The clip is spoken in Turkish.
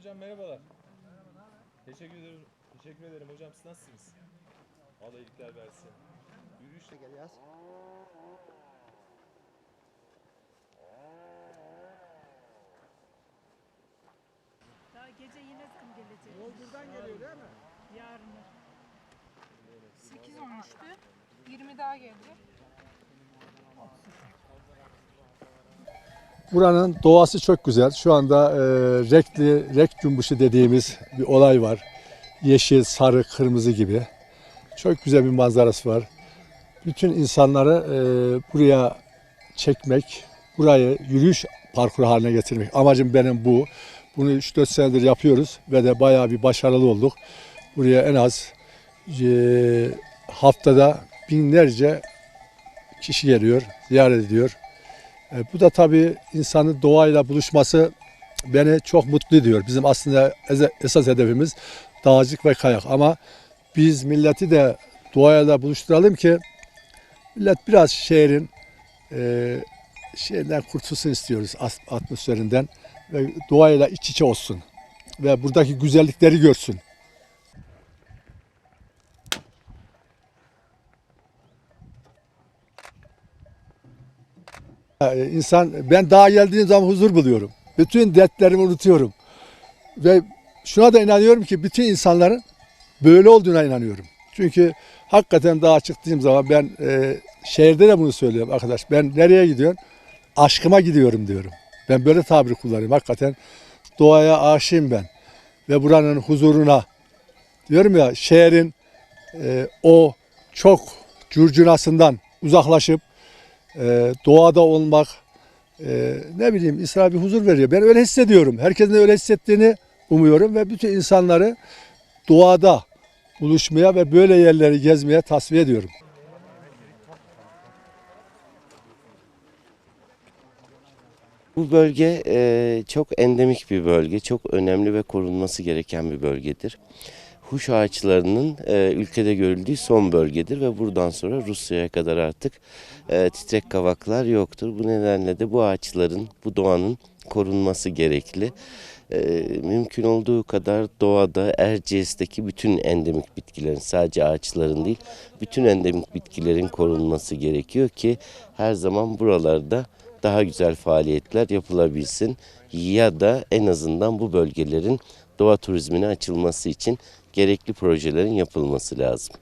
Hocam merhabalar. Teşekkür ederim. Teşekkür ederim hocam. Siz nasılsınız? Allah iyilikler versin. Yürüyüşle geliyoruz. Daha gece yine kim gelecek? Yol buradan geliyor değil mi? Yarın. 8 olmuştu. 20 daha geldi. Buranın doğası çok güzel. Şu anda e, renkli, renk cümbüşü dediğimiz bir olay var. Yeşil, sarı, kırmızı gibi. Çok güzel bir manzarası var. Bütün insanları e, buraya çekmek, burayı yürüyüş parkuru haline getirmek. Amacım benim bu. Bunu 3-4 senedir yapıyoruz ve de bayağı bir başarılı olduk. Buraya en az e, haftada binlerce kişi geliyor, ziyaret ediyor. E, bu da tabii insanın doğayla buluşması beni çok mutlu ediyor. Bizim aslında esas hedefimiz dağcılık ve kayak ama biz milleti de doğayla buluşturalım ki millet biraz şehrin e, şeyinden kurtulsun istiyoruz atmosferinden ve doğayla iç içe olsun ve buradaki güzellikleri görsün. İnsan ben dağa geldiğim zaman huzur buluyorum. Bütün dertlerimi unutuyorum. Ve şuna da inanıyorum ki bütün insanların böyle olduğuna inanıyorum. Çünkü hakikaten dağa çıktığım zaman ben e, şehirde de bunu söylüyorum arkadaş. Ben nereye gidiyorum? Aşkıma gidiyorum diyorum. Ben böyle tabir kullanıyorum. Hakikaten doğaya aşığım ben. Ve buranın huzuruna diyorum ya şehrin e, o çok curcunasından uzaklaşıp e, doğada olmak e, ne bileyim insana bir huzur veriyor. Ben öyle hissediyorum. Herkesin de öyle hissettiğini umuyorum ve bütün insanları doğada buluşmaya ve böyle yerleri gezmeye tasfiye ediyorum. Bu bölge e, çok endemik bir bölge, çok önemli ve korunması gereken bir bölgedir. Huş ağaçlarının e, ülkede görüldüğü son bölgedir ve buradan sonra Rusya'ya kadar artık e, titrek kavaklar yoktur. Bu nedenle de bu ağaçların, bu doğanın korunması gerekli. E, mümkün olduğu kadar doğada Erciyes'teki bütün endemik bitkilerin, sadece ağaçların değil, bütün endemik bitkilerin korunması gerekiyor ki her zaman buralarda daha güzel faaliyetler yapılabilsin ya da en azından bu bölgelerin doğa turizmine açılması için gerekli projelerin yapılması lazım.